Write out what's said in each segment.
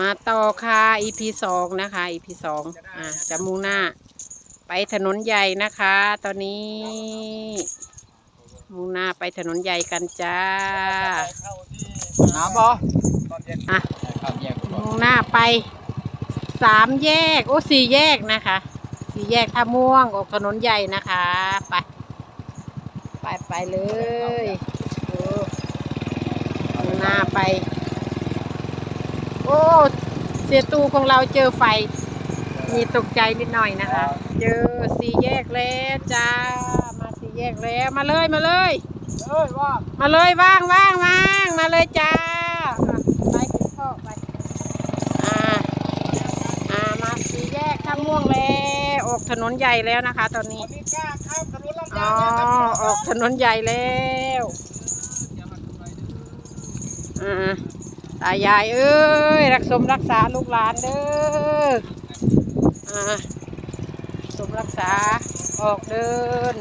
มาต่อค่ะ EP สองนะคะ EP สองอ่าจะมุ่งหน้า ไปถนนใหญ่นะคะ ตอนนี้ มุ่งหน้าไปถนนใหญ่กันจ้าน้ำบ่อะข้ามแยกก่อนมุ่งหน้าไปสามแยก โอ้สี่แยกนะคะ สี่แยกท่าม่วงออกถนนใหญ่นะคะ ไป ไปไปเลยโอ้มุ่งหน้าไป โอ้เสียตูของเราเจอไฟ มีตกใจนิดหน่อยนะคะ เจอสี่แยกแล้วจ้า มาสี่แยกแล้ว มาเลยมาเลยเอ้ยว่ามาเลยว่างว่างว่างมาเลยจ้าอะไปคุณพ่อไปอ่าอ่ามาสี่แยกข้ามม่วงแล้วออกถนนใหญ่แล้วนะคะ ตอนนี้นี่กล้าข้ามถนนลำอ๋ยาองเนี่ยครับออกถนนใหญ่แล้ว อ่า ตายายเอ้ย รักสมรักษาลูกหลานเด้ออ่าสมรักษาออกเดิน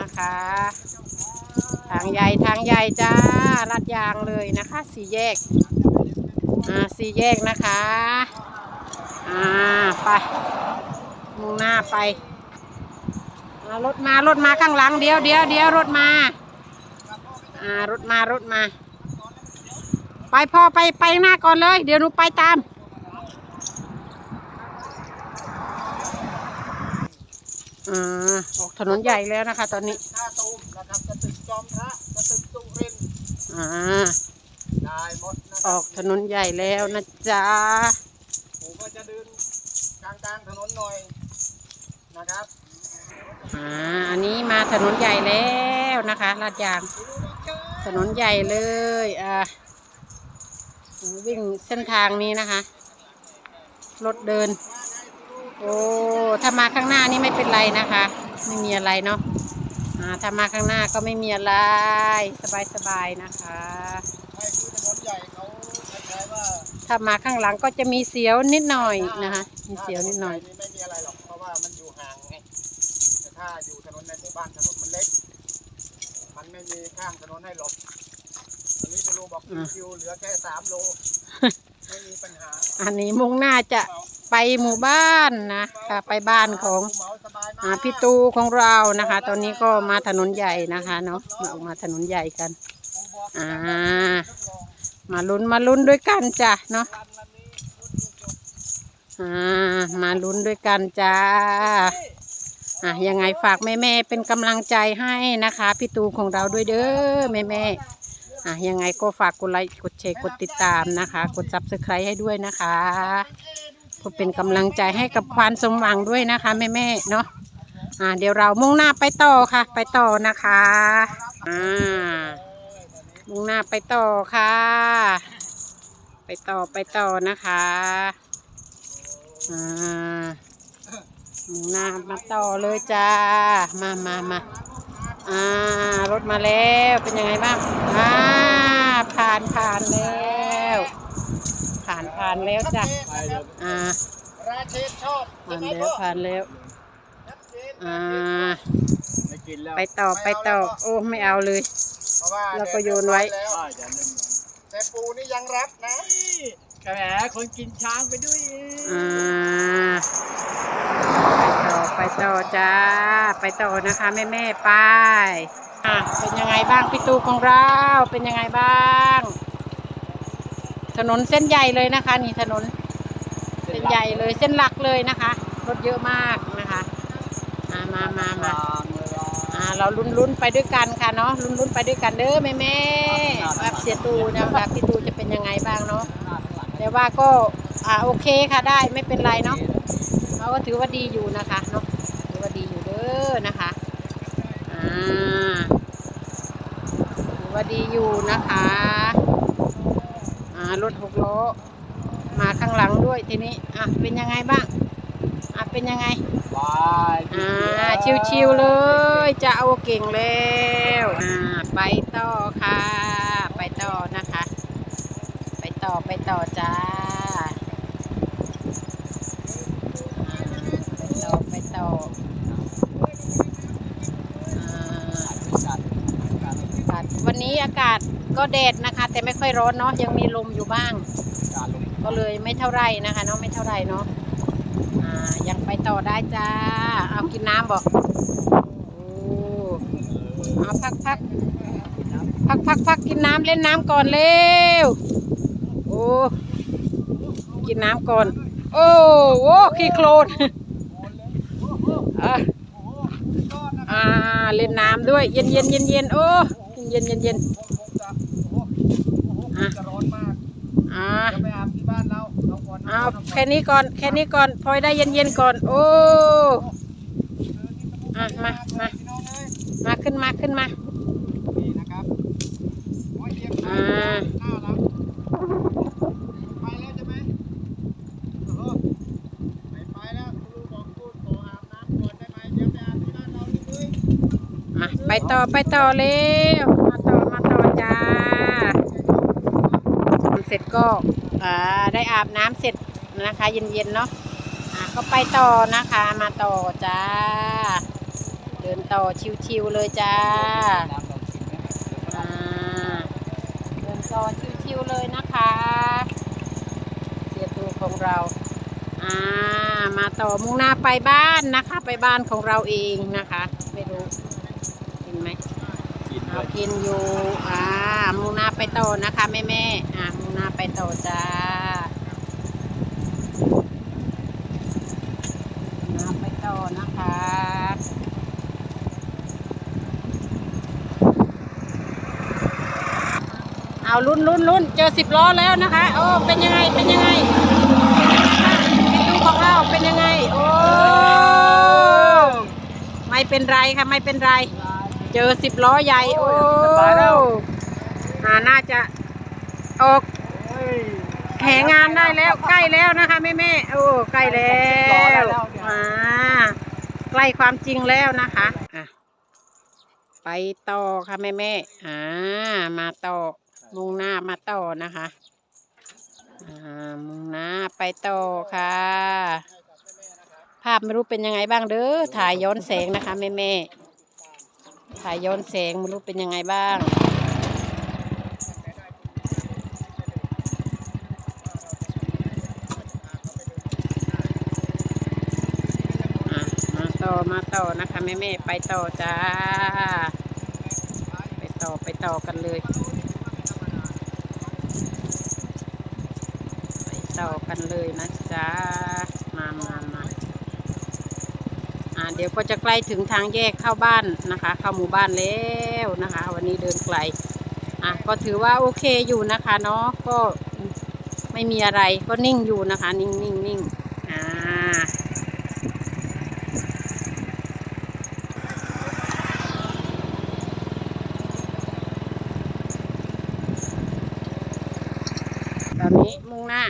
นะคะ ทางใหญ่ทางใหญ่จ้าลัดยางเลยนะคะ สี่แยก อ่าสี่แยกนะคะ อ่าไปมุ่งหน้าไปรถมารถมาข้างหลังเดี๋ยวเดี๋ยวเดี๋ยวรถมา อ่ารถมารถมา ไปพ่อไปไปหน้าก่อนเลย เดี๋ยวหนูไปตาม อ่าออกถนนใหญ่แล้วนะคะ ตอนนี้ท่าตูมนะครับกระตึกจอมพระกระตึกสุรินทร์อ่าได้หมดนะคอรัอบกถนนใหญ่แล้วนะจ๊ะผมก็จะเดินกลางกลางๆถนนหน่อยนะครับอ่าอันนี้มาถนนใหญ่แล้วนะคะลาดยาง ถนนใหญ่เลย อ่า วิ่งเส้นทางนี้นะคะ รถเดิน โอ้ถ้ามาข้างหน้านี่ไม่เป็นไรนะคะ ไม่มีอะไรเนาะถ้ามาข้างหน้าก็ไม่มีอะไรสบายๆนะคะถ้ายๆว่าถ้ามาข้างหลังก็จะมีเสียวนิดหน่อยนะคะ มีเสียวนิดหน่อยไม่มีอะไรหรอกเพราะว่ามันอยู่ห่างไงแต่ถ้าอยู่ถนนในหมู่บ้านถนนมันเล็ก มันไม่มีข้ามถนนให้หลบ อันนี้จะโลบอกอ่าคิวๆเหลือแค่สามโลไม่มีปัญหาอันนี้มุ่งหน้าจะไปหมู่บ้านนะค่ะไปบ้านของเหมาสบายมากอ่าพี่ตูของเรานะคะ ตอนนี้ก็มาถนนใหญ่นะคะเนาะมาออกมาถนนใหญ่กันอ่ามาลุ้นมาลุ้นด้วยกันจ้ะเนาะอ่ามาลุ้นด้วยกันจ้าอะยังไงฝากแม่แม่ๆเป็นกำลังใจให้นะคะ พี่ตูของเราด้วยเด้อแม่แม่ๆ อะยังไงก็ฝากกดไลค์กดแชร์กดติดตามนะคะ กดซับสไครต์ให้ด้วยนะคะเพื่อเป็นกำลังใจให้กับควานสมหวังด้วยนะคะแม่แม่เนาะอ่าเดี๋ยวเรามุ่งหน้าไปต่อค่ะ ไปต่อนะคะอ่ามุ่งหน้าไปต่อค่ะ ไปต่อไปต่อนะคะอ่ามุ่งหน้ามาต่อเลยจ้ามามามา อ่ารถมาแล้วเป็นยังไงบ้างอ่าผ่านผ่านแล้ว ผ่านผ่านแล้วจ้ะอ่าราเชนชอบผ่านแล้วผ่านแล้วชัดเจนอ่าไม่กินแล้วไปต่อไปต่อโอ้ไม่เอาเลยเพราะว่าแล้วก็โยนไว้แแต่ปูนี่ยังรับนะกระแหมคนกินช้างไปด้วยอ่า ไปต่อไปต่อจ้า ไปต่อนะคะแม่แม่ๆไปอะเป็นยังไงบ้างพี่ตูของเรา เป็นยังไงบ้าง ถนนเส้นใหญ่เลยนะคะ นี่ถนนเส้นใหญ่เลยเส้นหลักเลยนะคะรถเยอะมากนะคะอ่ามามามาอ่าเราลุ้นลุ้นๆไปด้วยกันค่ะเนาะลุ้นลุ้นๆไปด้วยกันเด้อแม่แม่ๆว่าเสียตูนะคะพี่ตูจะเป็นยังไงบ้างเนาะแต่ว่าก็อ่าโอเคค่ะได้ไม่เป็นไรเนาะเรา ก็ถือว่าดีอยู่นะคะเนาะถือว่าดีอยู่เด้อนะคะอ่าถือว่าดีอยู่นะคะอ่ารถหกล้อมาข้างหลังด้วยทีนี้อะเป็นยังไงบ้างอะเป็นยังไงบายอ่าชิวๆเลยจะเอาเก่งแล้วอ่าไปต่อค่ะ ไปต่อนะคะ ไปต่อไปต่อจ้าอ่าไปต่อไปต่ออ่าอา กาศวันนี้อากาศก็แดดนะคะ แต่ไม่ค่อยร้อนเนาะยังมีลมอยู่บ้างการลงก็เลยไม่เท่าไรนะคะเนาะไม่เท่าไรเนาะอ่ายังไปต่อได้จ้า เอากินน้ำบอกโอ้เอาพักพักพักพักพักกินน้ำเล่นน้ำก่อนเร็วโอ้กินน้ำก่อน โอ้โหขี้โคลนอะอ่าเล่นน้ำด้วย เย็นเย็นเย็นเย็นโอ้เย็นเย็นเย็น คงคงจะโอ้โหโอ้โหจะร้อนมากอ่าจะไปอาบที่บ้านเราเราก่อนนะเอาแค่นี้ก่อนแค่นี้ก่อนพลอยได้เย็นเย็นๆก่อน โอ้อะมามาพี่น้องเอ้ยมาขึ้นมาขึ้นมานี่นะครับโอ้ยเรียบร้อ่อยาหน้าหลังไปแล้วใช่ไหมเออไม่ไปแล้วครูบอกพูดขออาบน้ำก่อนได้ไหมเดี๋ยวไปอาบที่บ้านเราเลย มาไปต่อไปต่อเร็วมาต่อมาต่อจ้าเส ร็จก็ได้อาบน้ำเสร็จนะคะ เย็นๆเนาะอ่าก็ไปต่อนะคะมาต่อจ้า เดินต่อชิวๆเลยจ้าเดินต่อชิวๆเลยนะคะเสียตูของเราอ่ามาต่อมุ่งหน้าไปบ้านนะคะ ไปบ้านของเราเองนะคะ กินอยู่อ่ามุ่งหน้าไปโตนะคะแม่แม่อ่ามุ่งหน้าไปโตจ้านาไปต่อนะคะเอาลุ้นลุ้นลุ้นเจอสิบล้อแล้วนะคะโอ้เป็นยังไงเป็นยังไงไปดูของเราเป็นยังไงโอ้ไม่เป็นไรค่ะไม่เป็นไร เจอสิบล้อใหญ่ โอ้อ่าน่าจะออกแข่งานได้แล้วใกล้แล้วนะคะแม่แม่ๆโอ้ใกล้แล้วอ่าใกล้ความจริงแล้วนะคะอะไปต่อค่ะแม่แม่ๆอ่ามาต่อมุ่งหน้ามาต่อนะคะอ่ามุ่งหน้าไปต่อค่ะ ภาพไม่รู้เป็นยังไงบ้างเด้อถ่ายย้อนแสงนะคะแม่แม่ๆ ถ่ายย้อนแสงไม่รู้เป็นยังไงบ้าง มาต่อมาต่อนะคะแม่แม่ไปต่อจ้า ไปต่อไปต่อกันเลยไปต่อกันเลยนะจ๊ะมามามา อ่าเดี๋ยวก็จะใกล้ถึงทางแยกเข้าบ้านนะคะ เข้าหมู่บ้านแล้วนะคะ วันนี้เดินไกลอะก็ถือว่าโอเคอยู่นะคะเนาะก็ไม่มีอะไรก็นิ่งอยู่นะคะ นิ่งนิ่งนิ่งอ่า ตอนนี้มุ่งหน้า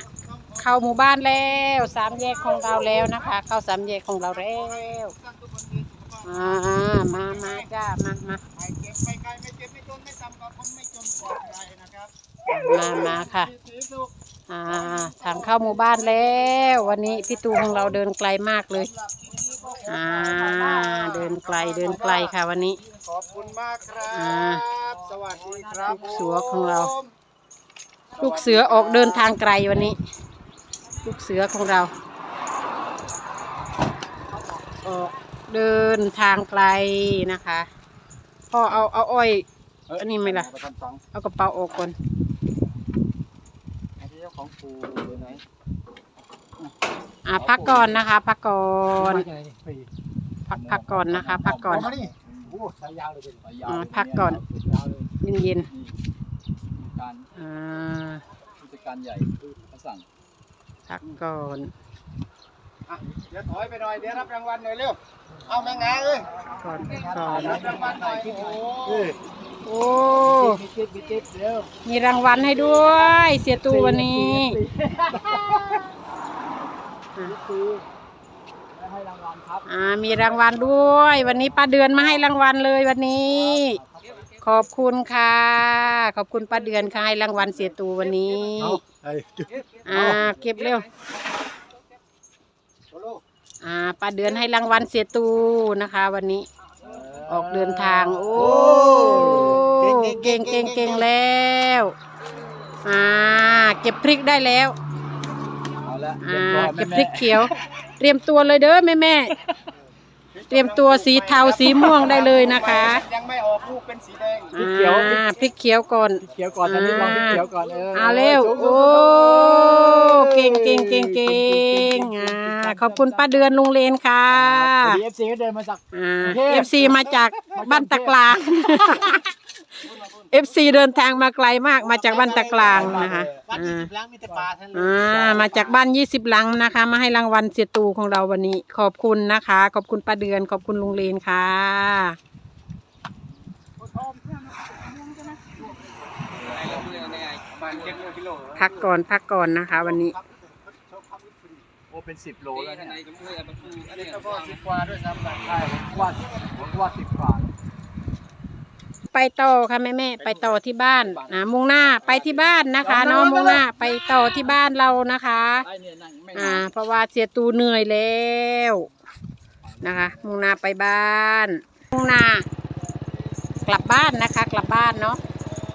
เข้าหมู่บ้านแล้วสามแยกของเราแล้วนะคะ เข้าสามแยกของเราแล้วอ่ามามาจ้ามามาไปเก็บไปไกลไม่เจ็บไม่จนไม่ต่ำกว่าคนไม่จนกว่าใครนะครับมามาค่ะสีสุกอ่าทางเข้าหมู่บ้านแล้ว วันนี้พี่ตูของเราเดินไกลมากเลยสำหรับคลิปนี้ก็อ่าเดินไกลเดินไกลค่ะวันนี้ขอบคุณมากครัอ่าบสวัสดีครับลูกเสือของเรา ลูกเสือออกเดินทางไกลวันนี้ ลูกเสือของเรา ออกเดินทางไกลนะคะพ่อเอาเอาอ้อยอันนี้ไหมล่ะไปทำฟังเอากระเป๋าออกก่อนอันนี้เจ้าของปูอยู่ไหนอ่าพักก่อนนะคะ พักก่อนมาจากไหนนี่ไปพักพักก่อนนะคะ พักก่อนเามานี่โอ้สายยาวเลยเป็นอ่าพักก่อนยาวเลยเย็นเย็นการๆอ่าผู้จัดการใหญ่เขาสั่ง พักก่อนอะเดี๋ยวถอยไปหน่อยเดี๋ยวรับรางวัลหน่อยเร็ว เอาแมงงาเอ้ยก่อนก่อนรับรางวัลหน่อย โอ้โหโอ้มีจิ๊บมีจิ๊บเร็วมีรางวัลให้ด้วย เสียตูวันนี้ให้รางวัลครับอ่ามีรางวัลด้วย วันนี้ป้าเดือนมาให้รางวัลเลยวันนี้ ขอบคุณค่ะ ขอบคุณป้าเดือนค่ะให้รางวัลเสียตูวันนี้ไอ้อ่า เก็บเร็วโซโลอ่าป้าเดือนให้รางวัลเสียตูนะคะ วันนี้ ออกเดินทาง โอ้เก่งเก่งเก่งแล้ว อ่า เก็บพริกได้แล้วแล้วอ่าตรียมตัวเก็บพริกเขียว เตรียมตัวเลยเด้อแม่แม่ๆ เตรียมตัวสีเทาสีม่วงได้เลยนะคะยังไม่ออกลูกเป็นสีแดงอ่าพริกเขียวก่อน พริกเขียวก่อนตอนนี้ลองพริกเขียวก่อนเออเอาเร็วสูงๆโอ้เก่งเก่งเก่งเก่งอ่าขอบคุณป้าเดือนลุงเลนค่ะพอดีเอฟซีก็เดินมาจากอ่ากรุงเทพเอฟซีมาจากบ้านตะกลาง เอฟซีเดินทางมาไกลมากมาจากบ้านตะกลางนะคะบ้านอ่ายี่สิบล้างมีแต่ปลาทั้งนั้นอ่ามาจากบ้านยี่สิบหลังนะคะ มาให้รางวัลเสียตูของเราวันนี้ ขอบคุณนะคะ ขอบคุณป้าเดือน ขอบคุณลุงเลนค่ะประมาณเจ็ดกิโลพักก่อนพักก่อนนะคะ วันนี้โอ้เป็นสิบโลแล้วเนี่ยแล้วก็สิบกว่าด้วยซ้ำไปใช่ผมว่าผมว่าสิบกว่า ไปต่อค่ะแม่แม่ๆไปต่อที่บ้านนะมุ่งหน้าไปที่บ้านนะคะเน้องมุ่งหน้าไปต่อที่บ้านเรานะคะไอ้เนี่ยนั่งไม่อ่าเพราะว่าเสียตูเหนื่อยแล้วนะคะ มุ่งหน้าไปบ้านมุ่งหน้ากลับบ้านนะคะ กลับบ้านเนาะ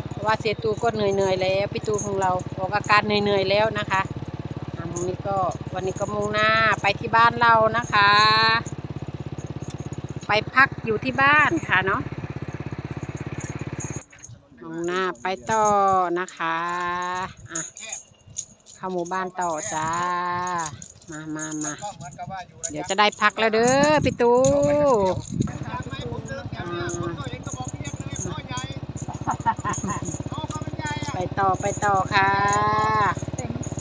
เพราะว่าเสียตูก็เหนื่อยเหนื่อยๆแล้วพี่ตูของเราบอกอาการเหนื่อยเหนื่อยๆแล้วนะคะอ่าวันนี้ก็วันนี้ก็มุ่งหน้าไปที่บ้านเรานะคะ ไปพักอยู่ที่บ้านค่ะเนาะ มุ่งหน้าไปต่อนะคะอะเข้าหมู่บ้านต่อจ้า มามามาก็เหมือนกับว่าอยู่ระเดี๋ยวจะได้พักแล้วเด้อพี่ตูทางไหนผมเดินแถวเนี้ยผมก็เห็นกระบอกเรียกเลยพ่อใหญ่น้องเขาเป็นใหญ่อะไปต่อไปต่อค่ะ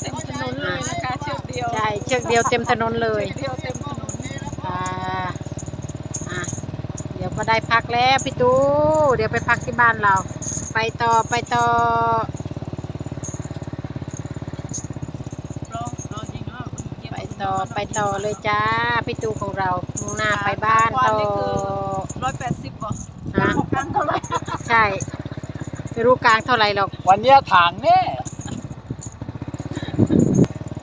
เต็มถนนเลยนะคะเชือกเดียวใช่เชือกเดียวเต็มถนนเลยเดียวเต็มถนนค่ะอะเดี๋ยวก็ได้พักแล้วพี่ตูเดี๋ยวไปพักที่บ้านเรา ไปต่อไปต่อรอรอจริงแล้วไปต่อไปต่อเลยจ้าพี่ตูของเรามุ่งหน้าไปบ้านต่อร้อยแปดสิบบ่ฮะกลางเท่าไหร่ใช่ไม่รู้กลางเท่าไหร่หรอก วันเนี้ยถางแน่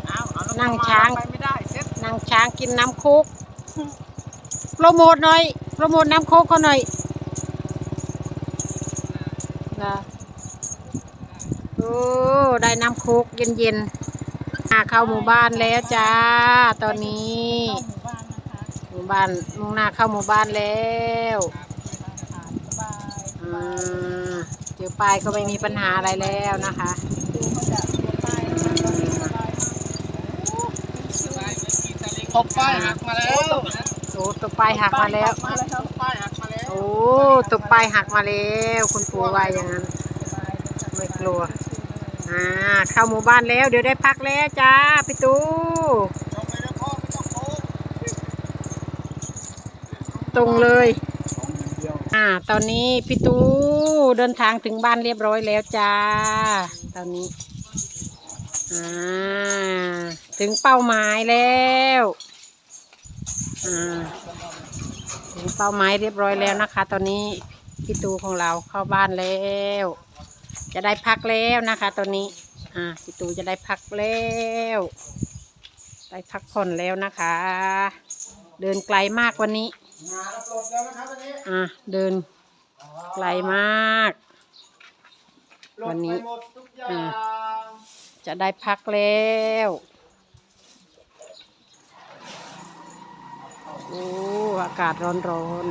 อ้าวเอาแล้วนั่งช้างไปไม่ได้เซ็ตนางช้างกินน้ำคุกโปรโมทหน่อยโปรโมทน้ำคุกเขาหน่อย นะโอ้ได้น้ำคุกเย็นๆอ่าเข้าหมู่บ้านแล้วจ้า ตอนนี้หมู่บ้านนะคะหมู่บ้านมุ่งหน้าเข้าหมู่บ้านแล้วผ่านสบายอ่าเจอป้ายก็ไม่มีปัญหาอะไรแล้วนะคะดูเขาจะเสียป้ายนะคะตอนนี้สบายมากตบป้ายหักมาแล้วโอ้ตัวป้ายหักมาแล้วมาแล้วครับป้ายหักมาแล้วโอ้ตัวป้ายหักมาแล้วคุณปู่ว่าอย่างนั้น ไม่กลัวอ่าเข้าหมู่บ้านแล้วเดี๋ยวได้พักแล้วจ้าพี่ตู่ตรงเลยอ่าตอนนี้พี่ตูเดินทางถึงบ้านเรียบร้อยแล้วจ้า ตอนนี้อ่าถึงเป้าหมายแล้วอ่า ถึงเป้าหมายเรียบร้อยแล้วนะคะ ตอนนี้พี่ตูของเราเข้าบ้านแล้ว จะได้พักแล้วนะคะ ตอนนี้ อ่าพี่ตูจะได้พักแล้ว ได้พักผ่อนแล้วนะคะ เดินไกลมากวันนี้งานรับแล้วนะครับวันนี้อะเดินไกลมาก วันนี้อ่าจะได้พักแล้ว อ้อากาศร้อนร้อน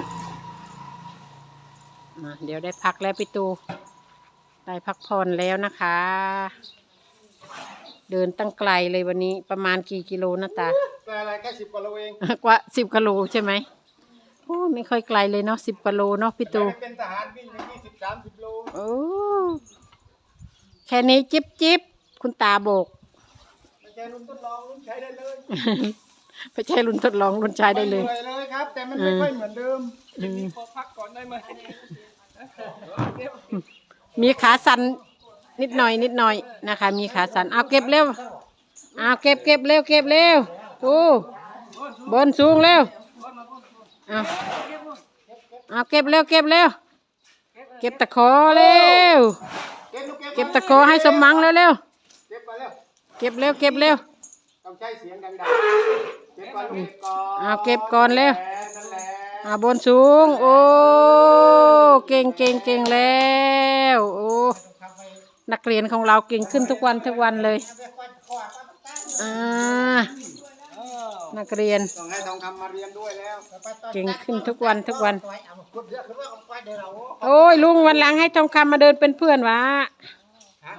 ๆมาเดี๋ยวได้พักแล้วพี่ตูได้พักผ่อนแล้วนะคะ เดินตั้งไกลเลยวันนี้ประมาณกี่กิโลนะตาแต่อะไรแค่สิบกว่าโลเองกว่าสิบกิโลใช่ไหมโอ้ไม่ค่อยไกลเลยเนาะสิบกิโลเนาะพี่อยาตูกให้เป็นทหารวิ่งไปยี่สิบสามสิบโลโอ้แค่นี้จิบจิบคุณตาโบกไม่ใช่รุ่นทดลองรุ่นใช้ได้เลย ไม่ใช่รุ่นทดลองรุ่นใช้ได้เลยม่หนื่อเลยครับ แต่มันไม่ค่อยเหมือนเดิมอืมขอพักก่อนได้ไหมมีขาสันนิดหน่อยนิดหน่อยนะคะ มีขาสันเอาเก็บเร็วเอาเก็บเก็บเร็วเก็บเร็วดูบนสูงเร็วเอาเอาเก็บเร็วเก็บเร็วเก็บตะขอเร็วเก็บลูกเก็บตะขอให้สมหวังเร็วเร็วเก็บไปเร็วเก็บเร็วเก็บเร็ว ต้องใช้เสียงดังๆเก็บก่อ นเก็บก่อนเอาเก็บก่อนเร็วนั่นแหละอ่าบนสูง โอ้ เก่งเก่งเก่งแล้ว โอ้ นักเรียนของเราเก่งขึ้นทุกวันทุกวันเลย อ่า นักเรียน ต้องให้ทองคำมาเรียนด้วยแล้วเก่งขึ้นทุกวันทุกวันเอามาขุดเยอะขึ้นว่าเอาไปเดี๋ยวเราโอ้ยลุงวันหลังให้ทองคำมาเดินเป็นเพื่อนวะ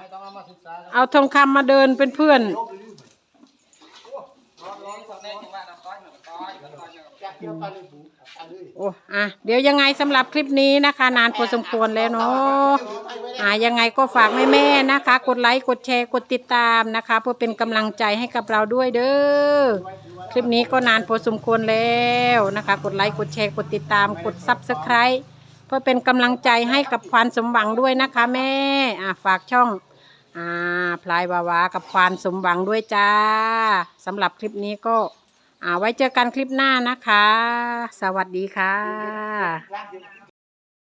ไม่ต้องเอามาศึกษาแล้วเอาทองคำมาเดินเป็นเพื่อน จะเกี่ยวกันเลยผูอันนี้โอ้อะเดี๋ยวยังไงสำหรับคลิปนี้นะคะ นานพอสมควรแล้วเนาะอ่ายังไงก็ฝากแม่ๆนะคะ กดไลค์กดแชร์กดติดตามนะคะ เพื่อเป็นกำลังใจให้กับเราด้วยเด้อคลิปนี้ก็นานพอสมควรแล้วนะคะ กดไลค์กดแชร์กดติดตามกดซับสไคร b e เพื่อเป็นกำลังใจให้กับควานสมหวังด้วยนะคะแม่อ่าฝากช่อง อ่าพลายวาวากับควานสมหวังด้วยจ้าสำหรับคลิปนี้ก็ ไว้เจอกันคลิปหน้านะคะ สวัสดีค่ะ